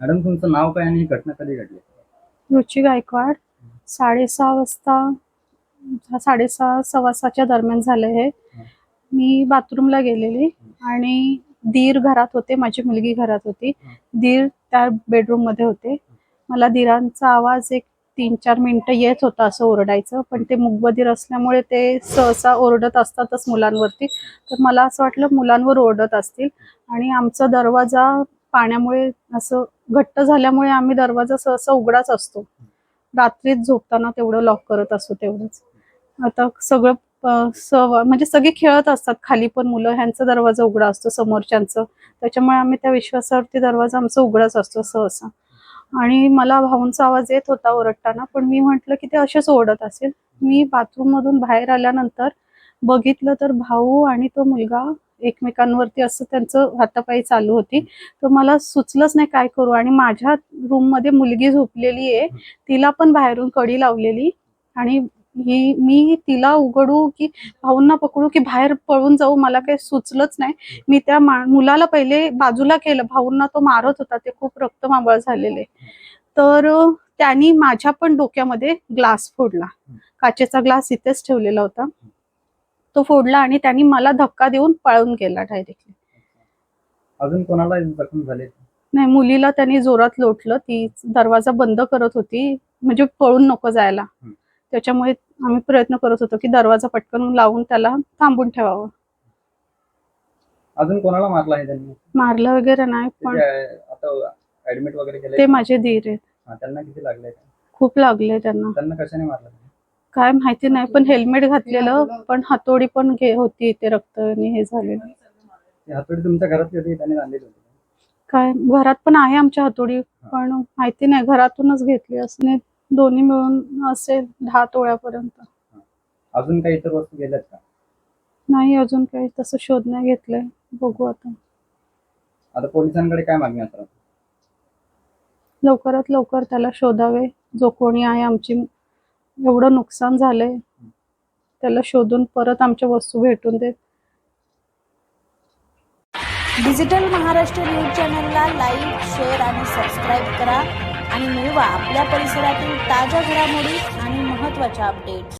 Madam तुमचं नाव काय आणि ही घटना कधी घडली? रुची गायकवाड. साडेसहा वाजता साडेसहा सव्वा सहाच्या दरम्यान झालं हे. मी बाथरूमला गेलेली आणि दीर घरात होते माझी मुलगी घरात होती. दीर त्या बेडरूममध्ये होते. मला दीरांचा आवाज एक तीन चार मिनिटं येत होता असं ओरडायचं पण ते मुगबधीर असल्यामुळे ते सहसा ओरडत असतातच मुलांवरती. तर मला असं वाटलं मुलांवर ओरडत असतील आणि आमचा दरवाजा पाण्यामुळे असं घट्ट झाल्यामुळे आम्ही दरवाजा सहसा उघडाच असतो. रात्रीत झोपताना तेवढं लॉक करत असतो तेवढंच. आता सगळं सव म्हणजे सगळे खेळत असतात. खाली पण मुलं ह्यांचा दरवाजा उघडा असतो समोरच्यांचं. त्याच्यामुळे आम्ही त्या विश्वासावरती दरवाजा आमचा उघडाच असतो सहसा. आणि मला भाऊंचा आवाज येत होता ओरडताना पण मी म्हंटल की ते असेच ओरडत असेल. मी बाथरूम मधून बाहेर आल्यानंतर बघितलं तर भाऊ आणि तो मुलगा एकमेकांवरती असं त्यांचं हातापायी चालू होती. तर मला सुचलंच नाही काय करू. आणि माझ्या रूममध्ये मुलगी झोपलेली आहे. तिला पण बाहेरून कडी लावलेली. आणि ही मी तिला उघडू की भाऊंना पकडू की बाहेर पळून जाऊ मला काही सुचलंच नाही. मी त्या मुलाला पहिले बाजूला केलं. भाऊंना तो मारत होता. ते खूप रक्तमावळ झालेले. तर त्यांनी माझ्या पण डोक्यामध्ये ग्लास फोडला. काचेचा ग्लास इथेच ठेवलेला होता. तो फोडला आणि त्यांनी मला धक्का देऊन पळून गेला डायरेक्टली अजून कोणाला जखम झाले? नाही मुलीला त्यांनी जोरात लोटलं. ती दरवाजा बंद करत होती. म्हणजे पळून नको जायला. त्याच्यामुळे आम्ही प्रयत्न करत होतो की दरवाजा पटकन लावून त्याला थांबून ठेवावं. अजून कोणाला मारला आहे त्यांनी? मारलं वगैरे नाही पण आता ऍडमिट वगैरे केले ते माझे धीर आहेत. त्यांना किती लागले? खूप लागले त्यांना. त्यांना कशाने मारलं? काय माहिती नाही पण हेल्मेट घातलेलं पण हातोडी पण घे होती ते रक्त आणि हे झालेलं. तुमच्या घरात काय घरात पण आहे आमच्या हातोडी पण माहिती नाही घरातूनच घेतली असं नाही दोन्ही मिळून असेल दहा तोळ्यापर्यंत. अजून काही इतर वस्तू गेल्यात का? नाही अजून काही तसं शोध नाही घेतलंय. बघू आता. आता पोलिसांकडे काय मागणी असणार लवकरात लवकर त्याला शोधावे. जो कोणी आहे आमची एवढं नुकसान झालंय. त्याला शोधून परत आमच्या वस्तू भेटून देत. डिजिटल महाराष्ट्र न्यूज चॅनलला लाईक शेअर आणि सबस्क्राईब करा आणि मिळवा आपल्या परिसरातील ताज्या घडामोडी आणि महत्त्वाच्या अपडेट्स